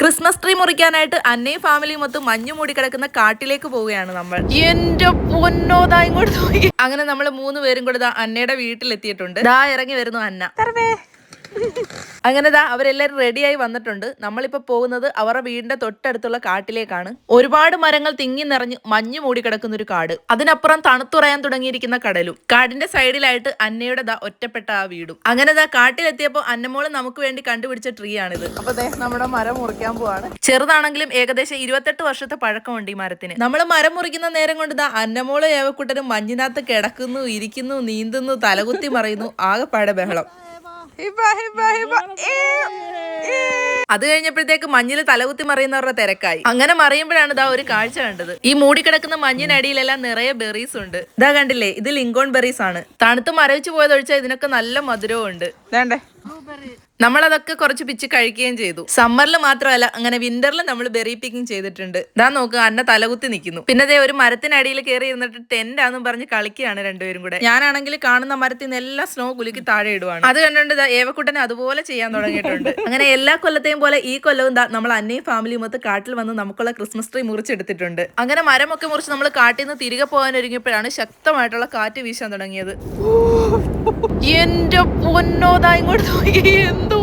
Christmas tree മുറിക്കാനായിട്ട് അന്നയും ഫാമിലിയും മൊത്തം മഞ്ഞു മൂടി കിടക്കുന്ന കാട്ടിലേക്ക് പോവുകയാണ് നമ്മൾ. എന്റെ പൊന്നോതാ ഇങ്ങോട്ട് നോക്കി. അങ്ങനെ നമ്മൾ മൂന്ന് പേരും കൂടെ ദാ അന്നയുടെ വീട്ടിലെത്തിയിട്ടുണ്ട്. ദാ ഇറങ്ങി വരുന്നു അന്ന. അങ്ങനെ ദാ അവരെല്ലാരും റെഡിയായി വന്നിട്ടുണ്ട്. നമ്മളിപ്പോ പോകുന്നത് അവരുടെ വീടിന്റെ തൊട്ടടുത്തുള്ള കാട്ടിലേക്കാണ്. ഒരുപാട് മരങ്ങൾ തിങ്ങി നിറഞ്ഞ് മഞ്ഞ് മൂടി കിടക്കുന്ന ഒരു കാട്. അതിനപ്പുറം തണുത്തുറയാൻ തുടങ്ങിയിരിക്കുന്ന കടലും. കാടിന്റെ സൈഡിലായിട്ട് അന്നയുടെ ദാ ഒറ്റപ്പെട്ട ആ വീടും. അങ്ങനെ ദാ കാട്ടിലെത്തിയപ്പോ അന്നമോൾ നമുക്ക് വേണ്ടി കണ്ടുപിടിച്ച ട്രീ ആണിത്. അപ്പൊ നമ്മുടെ മരം മുറിക്കാൻ പോവാണ്. ചെറുതാണെങ്കിലും ഏകദേശം ഇരുപത്തെട്ട് വർഷത്തെ പഴക്കമുണ്ട് ഈ മരത്തിന്. നമ്മൾ മരം മുറിക്കുന്ന നേരം കൊണ്ട് ദാ അന്നമോൾ ഏവക്കൂട്ടനും മഞ്ഞിനകത്ത് കിടക്കുന്നു ഇരിക്കുന്നു നീന്തുന്നു തലകുത്തി മറിയുന്നു ആകെപ്പാടെ ബഹളം. അത് കഴിഞ്ഞപ്പോഴത്തേക്ക് മഞ്ഞിൽ തലകുത്തി മറിയുന്നവരുടെ തിരക്കായി. അങ്ങനെ മറിയുമ്പോഴാണ് ഇതാ ഒരു കാഴ്ച കണ്ടത്. ഈ മൂടിക്കിടക്കുന്ന മഞ്ഞിനടിയിലെല്ലാം നിറയെ ബെറീസ് ഉണ്ട്. ഇതാ കണ്ടില്ലേ ഇത് ലിങ്കോൺ ബെറീസ് ആണ്. തണുത്ത് മരവിച്ചു പോയതൊഴിച്ചാൽ ഇതിനൊക്കെ നല്ല മധുരവും ഉണ്ട്. വേണ്ടേ? നമ്മളതൊക്കെ കുറച്ച് പിച്ച് കഴിക്കുകയും ചെയ്തു. സമ്മറിൽ മാത്രമല്ല അങ്ങനെ വിന്ററിൽ നമ്മൾ ബെറി പിക്കിംഗ് ചെയ്തിട്ടുണ്ട്. ഇതാ നോക്കുക അന്ന തലകുത്തി നിൽക്കുന്നു പിന്നെ അതേ ഒരു മരത്തിനടിയിൽ കയറി ഇരുന്നിട്ട് ടെന്റ് ആണെന്ന് പറഞ്ഞ് കളിക്കുകയാണ് രണ്ടുപേരും കൂടെ. ഞാനാണെങ്കിൽ കാണുന്ന മരത്തിൽ നിന്ന് എല്ലാ സ്നോ കുലുക്കി താഴെ ഇടുവാണ്. അത് കണ്ടുകൊണ്ട് ദാ ഏവക്കുട്ടനെ അതുപോലെ ചെയ്യാൻ തുടങ്ങിയിട്ടുണ്ട്. അങ്ങനെ എല്ലാ കൊല്ലത്തെയും പോലെ ഈ കൊല്ലവും നമ്മൾ അന്നയും ഫാമിലിയും മൊത്തം കാട്ടിൽ വന്ന് നമുക്കുള്ള ക്രിസ്മസ് ട്രീ മുറിച്ചെടുത്തിട്ടുണ്ട്. അങ്ങനെ മരമൊക്കെ മുറിച്ച് നമ്മൾ കാട്ടിൽ നിന്ന് തിരികെ പോകാൻ ഒരുങ്ങിയപ്പോഴാണ് ശക്തമായിട്ടുള്ള കാറ്റ് വീശാൻ തുടങ്ങിയത്. എന്റെ പൊന്നോതാ ഇങ്ങോട്ട് നോക്കി. വീഴുന്നേന്ന്